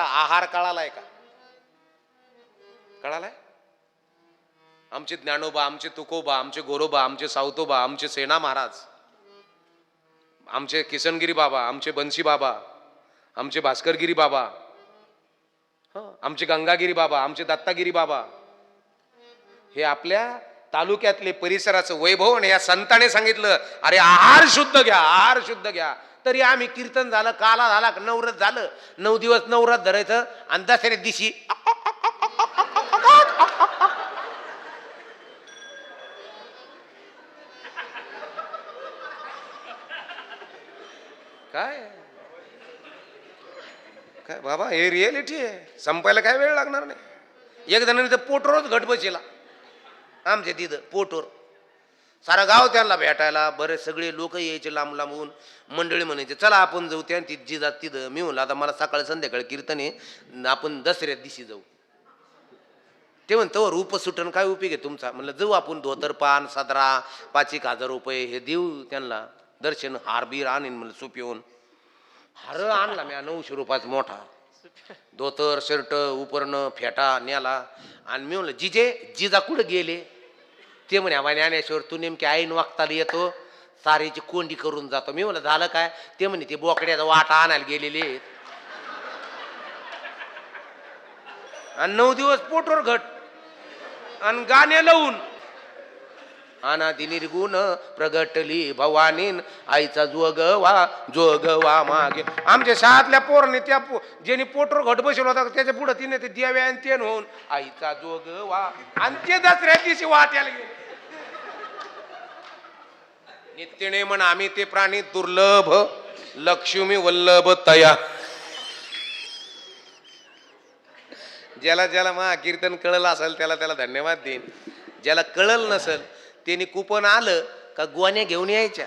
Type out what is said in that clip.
आता आहार कळालाय का? कळालाय? आमचे ज्ञानोबा आमचे तुकोबा आमचे गोरोबा आमचे सावतोबा आमचे सेना महाराज आमचे किसनगिरी बाबा आमचे बन्सी बाबा आमचे भास्करगिरी बाबा आमचे गंगागिरी बाबा आमचे दत्तागिरी बाबा हे आपल्या तालुक्यातले परिसराचं वैभव आणि या संताने सांगितलं अरे आहार शुद्ध घ्या आहार शुद्ध घ्या. तरी आम्ही कीर्तन झालं काला झाला नवरत झालं. नऊ दिवस नवरात धरायचं आणि दसऱ्या दिवशी काय? काय बाबा हे रियालिटी आहे. संपायला काय वेळ लागणार नाही. एक जणांनी तर पोटोरच घट बसेला आमच्या तिथं पोटोर. सारा गाव त्यांना भेटायला बरेच सगळे लोक यायचे लांब लांबून. मंडळी म्हणायचे चला आपण जाऊ त्या तिथं जिजात तिथं. मी म्हणलं आता मला सकाळी संध्याकाळी कीर्तन आहे आपण दसऱ्यात दिशी जाऊ. ते म्हणतो हो, रूप सुटन काय उपयोग आहे तुमचा? म्हणलं जाऊ आपण धोतर पान सदरा पाच एक हजार रुपये हे देऊ त्यांना. दर्शन हार बीर आणीन म्हणलं सुपिवून हार आणला मी नऊशे रुपयाचा मोठा. धोतर शर्ट उपरणं फेटा न्याला आणि मी म्हणलं जिजे जिजा कुठं गेले? ते म्हणे आम्हा ज्ञानेश्वर तू नेमकी आईन वागताला येतो सारीची कोंडी करून जातो. मी म्हणलं झालं काय? ते म्हणे ते बोकड्याचा वाटा आणायला गेलेले आणि नऊ दिवस पोटवर घट. आणि गाणे लावून. अनादि निर्गुण प्रगटली भवानीन आईचा जोगवा जोगवा मागे. आमच्या शाळातल्या पोरने त्या पो ज्याने पोटर घट बसवला होता त्याच्या पुढे तिने ते द्यावे आणि तेन होऊन आईचा जोगवा. आणि ते दसऱ्या दिवशी वाट्याला गेले. नित्यने म्हण आम्ही ते प्राणी दुर्लभ लक्ष्मी वल्लभ तया. ज्याला ज्याला मा कीर्तन कळलं असेल त्याला त्याला धन्यवाद देईन. ज्याला कळल नसेल त्याने कुपन आलं का गुवाने घेऊन यायच्या?